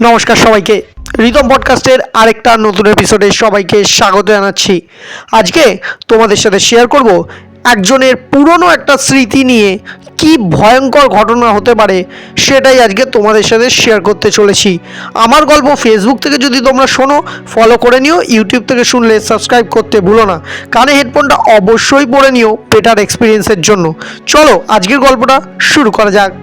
নমস্কার সবাইকে। রিদম পডকাস্টের আরেকটা নতুন এপিসোডে সবাইকে স্বাগত জানাচ্ছি। আজকে তোমাদের সাথে শেয়ার করব একজনের পুরনো একটা স্মৃতি নিয়ে কি ভয়ঙ্কর ঘটনা হতে পারে সেটাই আজকে তোমাদের সাথে শেয়ার করতে চলেছি। আমার গল্প ফেসবুক থেকে যদি তোমরা শোনো ফলো করে নিও ইউটিউব থেকে শুনলে সাবস্ক্রাইব করতে ভুলো না। কানে হেডফোনটা অবশ্যই পরে নিও বেটার এক্সপিরিয়েন্সের জন্য। চলো, আজকের গল্পটা শুরু করা যাক।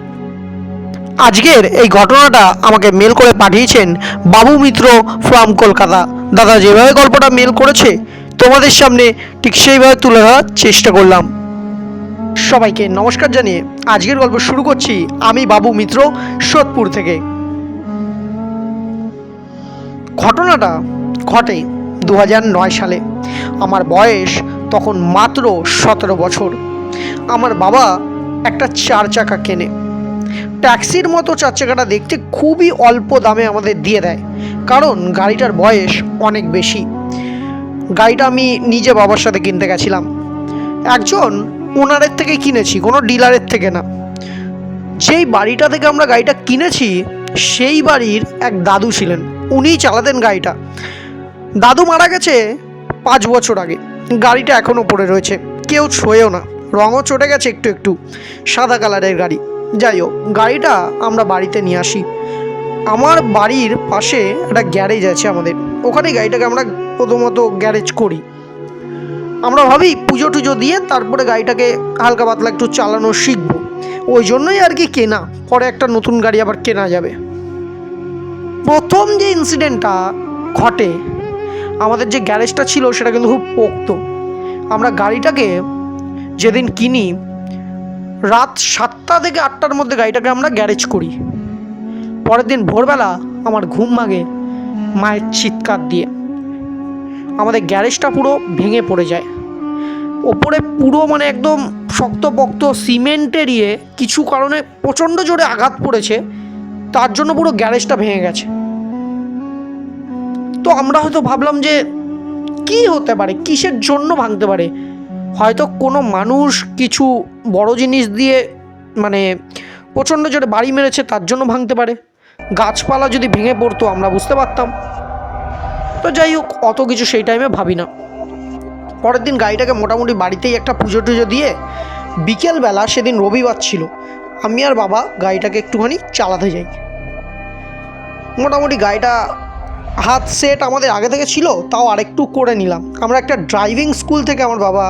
আজকের এই ঘটনাটা আমাকে মেল করে পাঠিয়েছেন বাবু মিত্র ফ্রম কলকাতা। দাদা যেভাবে গল্পটা মেল করেছে, তোমাদের সামনে ঠিক সেইভাবে তুলে ধরার চেষ্টা করলাম। সবাইকে নমস্কার জানিয়ে আজকের গল্প শুরু করছি আমি বাবু মিত্র সোদপুর থেকে। ঘটনাটা ঘটে দু সালে। আমার বয়স তখন মাত্র সতেরো বছর। আমার বাবা একটা চার চাকা কেনে। ট্যাক্সির মতো চার চাকাটা দেখতে খুবই অল্প দামে আমাদের দিয়ে দেয়। কারণ গাড়িটার বয়স অনেক বেশি। গাড়িটা আমি নিজে বাবার সাথে কিনতে গেছিলাম। একজন ওনারের থেকে কিনেছি, কোনো ডিলারের থেকে না। যেই বাড়িটা থেকে আমরা গাড়িটা কিনেছি, সেই বাড়ির এক দাদু ছিলেন। উনিই চালাতেন গাড়িটা। দাদু মারা গেছে পাঁচ বছর আগে। গাড়িটা এখনও পড়ে রয়েছে। কেউ ছোঁয়েও না। রঙও চটে গেছে একটু একটু। সাদা কালারের গাড়ি। যাই হোক, গাড়িটা আমরা বাড়িতে নিয়ে আসি। আমার বাড়ির পাশে একটা গ্যারেজ আছে আমাদের। ওখানে গাড়িটাকে আমরা প্রথমত গ্যারেজ করি। আমরা ভাবি পুজো টুজো দিয়ে তারপরে গাড়িটাকে হালকা পাতলা একটু চালানো শিখব। ওই জন্যই আর কি কেনা। পরে একটা নতুন গাড়ি আবার কেনা যাবে। প্রথম যে ইনসিডেন্টটা ঘটে, আমাদের যে গ্যারেজটা ছিল সেটা কিন্তু খুব পোক্ত। আমরা গাড়িটাকে যেদিন কিনি রাত সাতটা থেকে আটটার মধ্যে গাড়িটাকে আমরা গ্যারেজ করি। পরের দিন ভোরবেলা আমার ঘুম ভাঙে, মায়ের চিৎকার দিয়ে। আমাদের গ্যারেজটা পুরো ভেঙে পড়ে যায়। ওপরে পুরো মানে একদম শক্ত শক্তপোক্ত সিমেন্টের ইয়ে কিছু কারণে প্রচণ্ড জোরে আঘাত পড়েছে, তার জন্য পুরো গ্যারেজটা ভেঙে গেছে। তো আমরা হয়তো ভাবলাম যে, কি হতে পারে? কিসের জন্য ভাঙতে পারে? হয়তো কোনো মানুষ কিছু বড় জিনিস দিয়ে মানে প্রচণ্ড জোরে বাড়ি মেরেছে, তার জন্য ভাঙতে পারে। গাছপালা যদি ভেঙে পড়তো, আমরা বুঝতে পারতাম। তো যাই হোক, অত কিছু সেই টাইমে ভাবি না। পরের দিন গাড়িটাকে মোটামুটি বাড়িতেই একটা পুজো টুজো দিয়ে বিকেলবেলা সেদিন রবিবার ছিল। আমি আর বাবা গাড়িটাকে একটুখানি চালাতে যাই। মোটামুটি গাড়িটা হাত সেট আমাদের আগে থেকে ছিল, তাও আরেকটু করে নিলাম। আমরা একটা ড্রাইভিং স্কুল থেকে আমার বাবা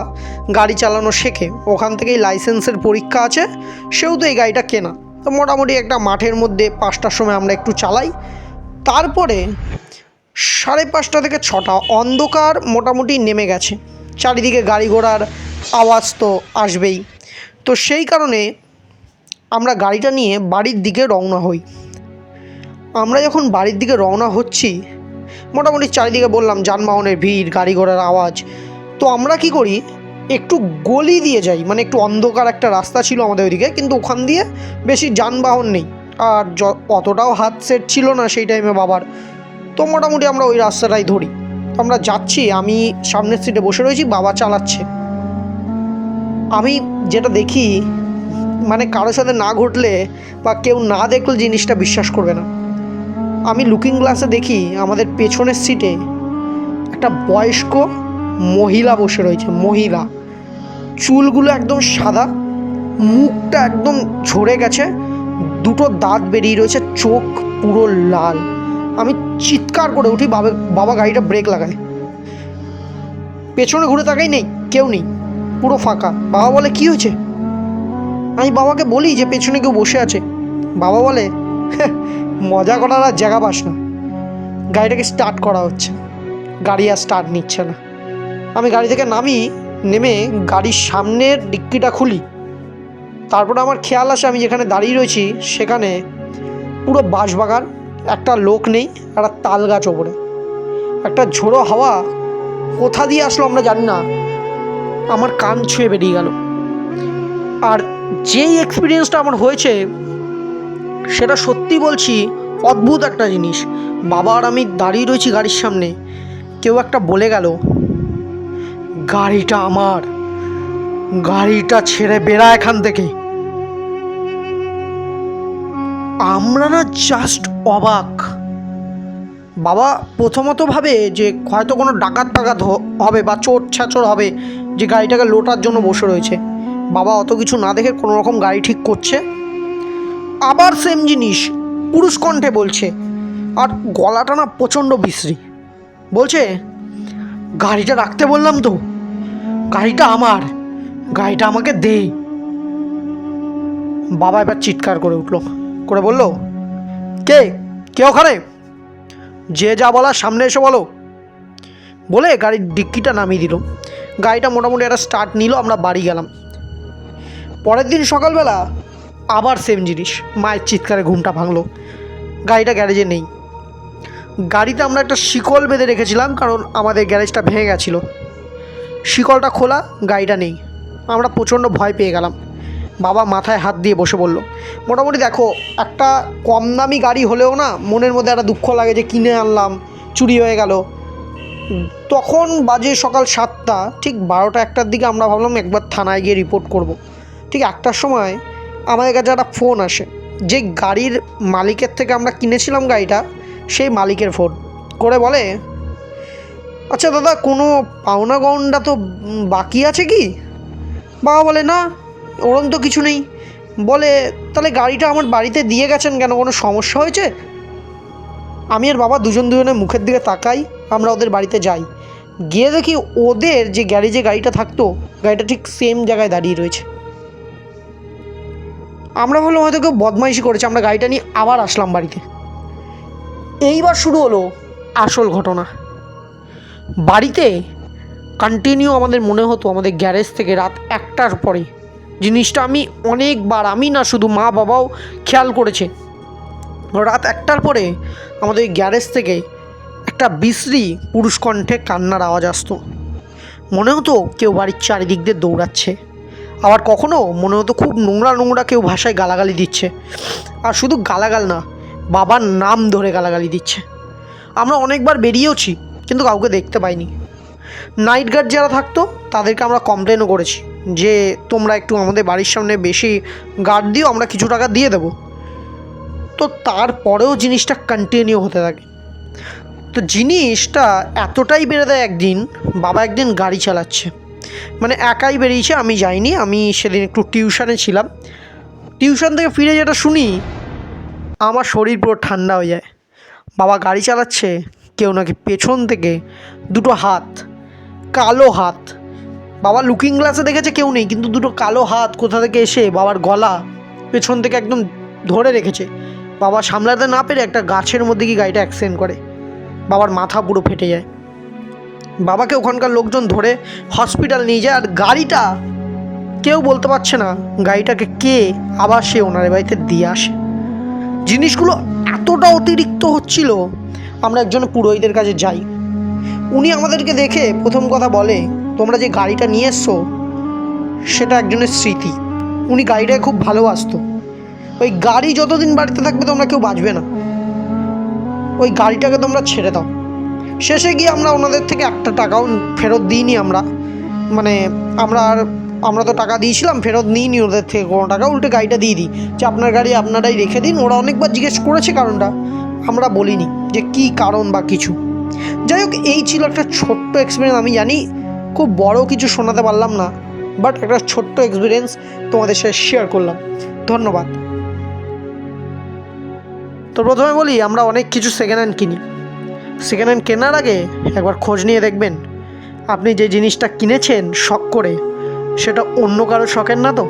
গাড়ি চালানো শেখে। ওখান থেকেই লাইসেন্সের পরীক্ষা আছে, সেহেতু এই গাড়িটা কেনা। তো মোটামুটি একটা মাঠের মধ্যে পাঁচটার সময় আমরা একটু চালাই। তারপরে সাড়ে পাঁচটা থেকে ছটা অন্ধকার মোটামুটি নেমে গেছে। চারিদিকে গাড়ি ঘোড়ার আওয়াজ তো আসবেই। তো সেই কারণে আমরা গাড়িটা নিয়ে বাড়ির দিকে রওনা হই। আমরা যখন বাড়ির দিকে রওনা হচ্ছি মোটামুটি চারিদিকে বললাম, যানবাহনের ভিড়, গাড়ি ঘোড়ার আওয়াজ। তো আমরা কি করি, একটু গলি দিয়ে যাই মানে একটু অন্ধকার একটা রাস্তা ছিল আমাদের ওইদিকে, কিন্তু ওখান দিয়ে বেশি যানবাহন নেই। আর অতটাও হাত সেট ছিল না সেই টাইমে বাবার। তো মোটামুটি আমরা ওই রাস্তাটাই ধরি। আমরা যাচ্ছি, আমি সামনের সিটে বসে রয়েছি, বাবা চালাচ্ছে। আমি যেটা দেখি মানে কারোর সাথে না ঘটলে বা কেউ না দেখলে জিনিসটা বিশ্বাস করবে না। আমি লুকিং গ্লাসে দেখি আমাদের পেছনের সিটে একটা বয়স্ক মহিলা বসে রয়েছে মহিলা। চুলগুলো একদম সাদা মুখটা একদম ঝরে গেছে দুটো দাঁত বেরিয়ে রয়েছে চোখ পুরো লাল। আমি চিৎকার করে উঠি বাবা বাবা গাড়িটা ব্রেক লাগায়। পেছনে ঘুরে তাকাই নেই কেউ নেই পুরো ফাঁকা। বাবা বলে কি হয়েছে? আমি বাবাকে বলি যে পেছনে কেউ বসে আছে। বাবা বলে "হ্যাঁ, মজা করার আর জায়গা পাস না। গাড়িটাকে স্টার্ট করা হচ্ছে। গাড়ি আর স্টার্ট নিচ্ছে না। আমি গাড়ি থেকে নামি, নেমে গাড়ির সামনের ডিক্কিটা খুলি। তারপরে আমার খেয়াল আসে, আমি যেখানে দাঁড়িয়ে রয়েছি, সেখানে পুরো বাঁশবাগান, একটা লোক নেই, একটা তাল গাছ ওপরে। একটা ঝোড়ো হাওয়া কোথা দিয়ে আসলো আমরা জানি না। আমার কান ছুঁয়ে বেরিয়ে গেল। আর যেই এক্সপিরিয়েন্সটা আমার হয়েছে সেটা সত্যি বলছি, অদ্ভুত একটা জিনিস। বাবা আর আমি দাঁড়িয়ে রয়েছি গাড়ির সামনে। কেউ একটা বলে গেল, গাড়িটা আমার, গাড়িটা ছেড়ে বেড়া এখান থেকে। আমরা না জাস্ট অবাক। বাবা প্রথমত ভাবে যে হয়তো কোনো ডাকাত টাকাত হবে বা চোর ছাচর হবে, যে গাড়িটাকে লোটার জন্য বসে রয়েছে। বাবা অত কিছু না দেখে কোনো রকম গাড়ি ঠিক করছে। আবার সেম জিনিস। পুরুষ কণ্ঠে বলছে, আর গলাটা না প্রচণ্ড বিশ্রী। বলছে, গাড়িটা রাখতে বললাম তো। গাড়িটা আমার। গাড়িটা আমাকে দে। বাবা এবার চিৎকার করে উঠল, করে বলল, কে? কে ওখানে? যে যা বলার সামনে এসে বলো। বলে গাড়ির ডিক্কিটা নামিয়ে দিল। গাড়িটা মোটামুটি একটা স্টার্ট নিল, আমরা বাড়ি গেলাম। পরের দিন সকালবেলা আবার সেম জিনিস। মায়ের চিৎকারে ঘুমটা ভাঙলো। গাড়িটা গ্যারেজে নেই। গাড়িতে আমরা একটা শিকল বেঁধে রেখেছিলাম কারণ আমাদের গ্যারেজটা ভেঙে গেছিল। শিকলটা খোলা, গাড়িটা নেই। আমরা প্রচণ্ড ভয় পেয়ে গেলাম। বাবা মাথায় হাত দিয়ে বসে বলল, মোটামুটি দেখো, একটা কম দামি গাড়ি হলেও না মনের মধ্যে একটা দুঃখ লাগে যে কিনে আনলাম, চুরি হয়ে গেল। তখন বাজে সকাল সাতটা, ঠিক বারোটা একটার দিকে আমরা ভাবলাম একবার থানায় গিয়ে রিপোর্ট করব। ঠিক একটার সময় আমাদের কাছে একটা ফোন আসে। যে গাড়ির মালিকের থেকে আমরা কিনেছিলাম গাড়িটা, সেই মালিকের ফোন। করে বলে আচ্ছা দাদা, কোনো পাওনা গন্ডা তো বাকি আছে কি? বাবা বলে, না, ওরম তো কিছু নেই। বলে, তাহলে গাড়িটা আমার বাড়িতে দিয়ে গেছেন কেন? কোনো সমস্যা হয়েছে? আমি আর বাবা দুজন দুজনের মুখের দিকে তাকাই, আমরা ওদের বাড়িতে যাই। গিয়ে দেখি ওদের যে গ্যারেজে গাড়িটা থাকতো, গাড়িটা ঠিক সেম জায়গায় দাঁড়িয়ে রয়েছে। আমরা ভাবলাম হয়তো কেউ বদমাইশি করেছে, আমরা গাড়িটা নিয়ে আবার আসলাম বাড়িতে। এইবার শুরু হলো আসল ঘটনা। বাড়িতে কন্টিনিউ আমাদের মনে হতো, আমাদের গ্যারেজ থেকে রাত একটার পরে। জিনিসটা আমি অনেকবার, আমি না শুধু মা বাবাও খেয়াল করেছে। রাত একটার পরে আমাদের গ্যারেজ থেকে একটা বিশ্রী পুরুষ কণ্ঠে কান্নার আওয়াজ আসতো। মনে হতো কেউ বাড়ির চারিদিক দিয়ে দৌড়াচ্ছে। আবার কখনো? মনে হতো খুব নোংরা নোংরা কেউ ভাষায় গালাগালি দিচ্ছে। আর শুধু গালাগাল না, বাবার নাম ধরে গালাগালি দিচ্ছে। আমরা অনেকবার বেরিয়েওছি, কিন্তু কাউকে দেখতে পাইনি। নাইট গার্ড যারা থাকতো, তাদেরকে আমরা কমপ্লেনও করেছি যে, তোমরা একটু আমাদের বাড়ির সামনে বেশি গার্ড দিও, আমরা কিছু টাকা দিয়ে দেবো। তো তারপরেও জিনিসটা কন্টিনিউ হতে থাকে। তো জিনিসটা এতটাই বেড়ে দেয় একদিন, বাবা একদিন গাড়ি চালাচ্ছে। মানে একাই বেরিয়েছে, আমি যাইনি, আমি সেদিন একটু টিউশনে ছিলাম। টিউশন থেকে ফিরে যেটা শুনি, আমার শরীর পুরো ঠান্ডা হয়ে যায়। বাবা গাড়ি চালাচ্ছে, কেউ নাকি পেছন থেকে, দুটো হাত, কালো হাত। বাবা লুকিং গ্লাসে দেখেছে কেউ নেই, কিন্তু দুটো কালো হাত কোথা থেকে এসে বাবার গলা পেছন থেকে একদম ধরে রেখেছে। বাবা সামলাতে না পেরে একটা গাছের মধ্যে গিয়ে গাড়িটা অ্যাক্সিডেন্ট করে। বাবার মাথা পুরো ফেটে যায়। বাবাকে ওখানকার লোকজন ধরে হসপিটাল নিয়ে যায় আর গাড়িটা কেউ বলতে পারছে না গাড়িটাকে কে আবার সে ওনার বাড়িতে দিয়ে আসে। জিনিসগুলো এতটা অতিরিক্ত হচ্ছিল, আমরা একজন পুরোহিতের কাছে যাই। উনি আমাদেরকে দেখে প্রথম কথা বলে, তোমরা যে গাড়িটা নিয়ে এসছো, সেটা একজনের স্মৃতি। উনি গাড়িটাকে খুব ভালোবাসতো। ওই গাড়ি যতদিন বাড়িতে থাকবে তোমরা কেউ বাঁচবে না। ওই গাড়িটাকে তোমরা ছেড়ে দাও। শেষে গিয়ে আমরা ওনাদের থেকে একটা টাকাও ফেরত দিইনি আমরা। মানে আমরা আর, আমরা তো টাকা দিয়েছিলাম, ফেরত নিইনি ওদের থেকে কোনো টাকা, উল্টে গাড়িটা দিয়ে দিই। যে আপনার গাড়ি আপনারাই রেখে দিন, ওরা অনেকবার জিজ্ঞেস করেছে কারণটা, আমরা বলিনি যে কি কারণ বা কিছু। যাই হোক, এই ছিল একটা ছোট্ট এক্সপিরিয়েন্স আমি জানি খুব বড় কিছু শোনাতে পারলাম না বাট একটা ছোট্ট এক্সপিরিয়েন্স তোমাদের সাথে শেয়ার করলাম। ধন্যবাদ। তো প্রথমে বলি, আমরা অনেক কিছু সেকেন্ড হ্যান্ড কিনি। সেকেন্ড হ্যান্ড কেনার আগে একবার খোঁজ নিয়ে দেখবেন। আপনি যে জিনিসটা কিনেছেন শখ করে, সেটা অন্য কারও শখের না তো?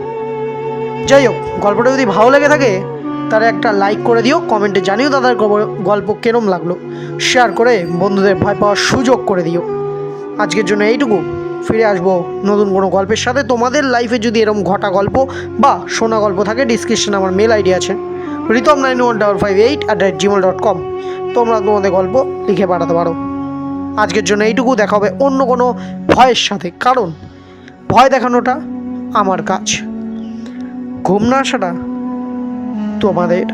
যাই হোক, গল্পটা যদি ভালো লেগে থাকে, তাহলে একটা লাইক করে দিও কমেন্টে জানিও দাদার গল্প কেরম লাগল। শেয়ার করে বন্ধুদের ভয় পাওয়ার সুযোগ করে দিও। আজকের জন্য এইটুকু। ফিরে আসব নতুন কোনো গল্পের সাথে। তোমাদের লাইফে যদি এরম ঘটা গল্প বা শোনা গল্প থাকে ডিসক্রিপশনে আমার মেল আইডি আছে। Ritam nine one double five eight at Gmail dot com তোমরা তোমাদের গল্প লিখে পাঠাতে পারো। আজকের জন্য এইটুকু দেখা হবে অন্য কোনো ভয়ের সাথে। কারণ ভয় দেখানোটা আমার কাজ। ঘুম না আসাটা তোমাদের